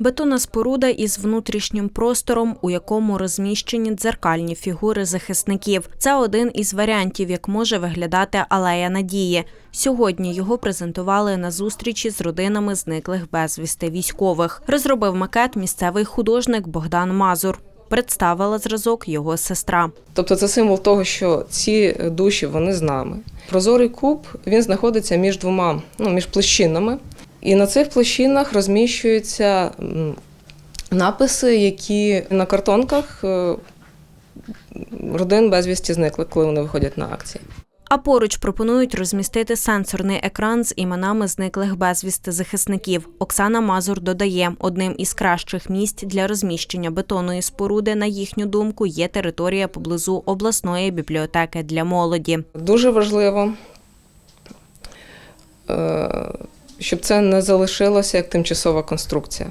Бетонна споруда із внутрішнім простором, у якому розміщені дзеркальні фігури захисників. Це один із варіантів, як може виглядати алея надії. Сьогодні його презентували на зустрічі з родинами зниклих безвісти військових. Розробив макет місцевий художник Богдан Мазур. Представила зразок його сестра. Тобто це символ того, що ці душі вони з нами. Прозорий куб він знаходиться між двома, ну між площинами, і на цих площинах розміщуються написи, які на картонках е, родин безвісті зникли, коли вони виходять на акції. А поруч пропонують розмістити сенсорний екран з іменами зниклих безвісти захисників. Оксана Мазур додає, одним із кращих місць для розміщення бетонної споруди, на їхню думку, є територія поблизу обласної бібліотеки для молоді. Дуже важливо, е, щоб це не залишилося як тимчасова конструкція.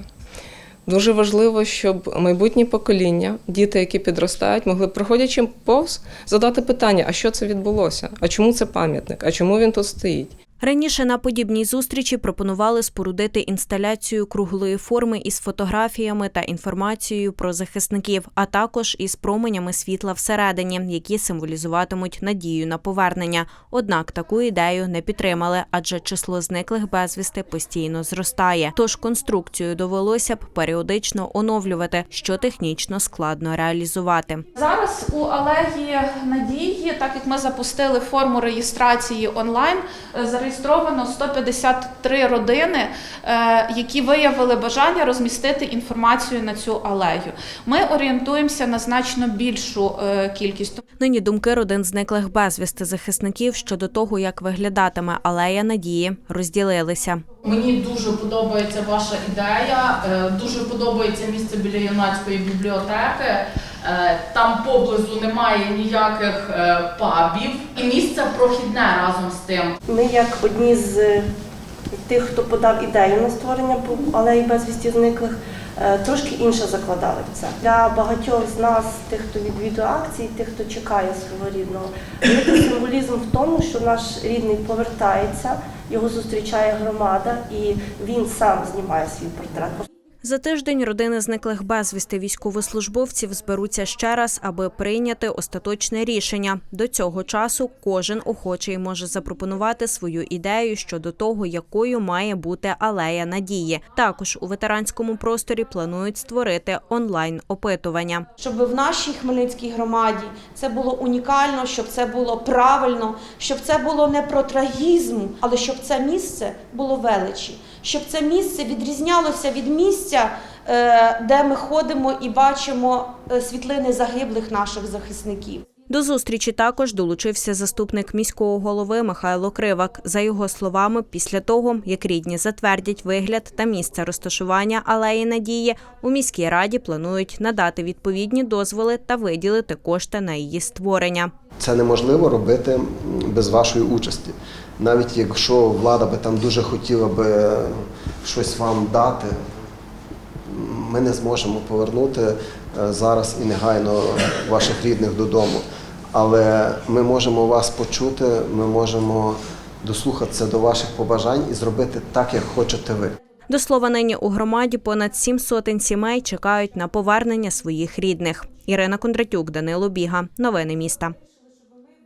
Дуже важливо, щоб майбутні покоління, діти, які підростають, могли, проходячи повз, задати питання: а що це відбулося? А чому це пам'ятник? А чому він тут стоїть? Раніше на подібній зустрічі пропонували спорудити інсталяцію круглої форми із фотографіями та інформацією про захисників, а також із променями світла всередині, які символізуватимуть надію на повернення. Однак таку ідею не підтримали, адже число зниклих безвісти постійно зростає. Тож конструкцію довелося б періодично оновлювати, що технічно складно реалізувати. Зараз у алеї Надії, так як ми запустили форму реєстрації онлайн, е, зареєстровано 153 родини, е, які виявили бажання розмістити інформацію на цю алею. Ми орієнтуємося на значно більшу е, кількість. Нині думки родин зниклих безвісти захисників щодо того, як виглядатиме алея надії, розділилися. Мені дуже подобається ваша ідея, е, дуже подобається місце біля юнацької бібліотеки. Е, Там поблизу немає ніяких е, пабів, і місце прохідне разом з тим. Ми, як одні з е, тих, хто подав ідею на створення алеї безвісті зниклих, трошки інше закладали в це. Для багатьох з нас, тих, хто відвідує акції, тих, хто чекає свого рідного, великий символізм в тому, що наш рідний повертається, його зустрічає громада, і він сам знімає свій портрет. За тиждень родини зниклих безвісти військовослужбовців зберуться ще раз, аби прийняти остаточне рішення. До цього часу кожен охочий може запропонувати свою ідею щодо того, якою має бути алея надії. Також у ветеранському просторі планують створити онлайн опитування. щоб в нашій Хмельницькій громаді це було унікально, щоб це було правильно, щоб це було не про трагізм, але щоб це місце було величі, щоб це місце відрізнялося від місця, е, де ми ходимо і бачимо е, світлини загиблих наших захисників. До зустрічі також долучився заступник міського голови Михайло Кривак. За його словами, після того, як рідні затвердять вигляд та місце розташування алеї Надії, у міській раді планують надати відповідні дозволи та виділити кошти на її створення. Це неможливо робити без вашої участі. Навіть якщо влада би там дуже хотіла би щось вам дати, ми не зможемо повернути е, зараз і негайно ваших рідних додому. Але ми можемо вас почути, ми можемо дослухатися до ваших побажань і зробити так, як хочете ви. До слова, нині у громаді понад сім сотень сімей чекають на повернення своїх рідних. Ірина Кондратюк, Данило Біга. Новини міста.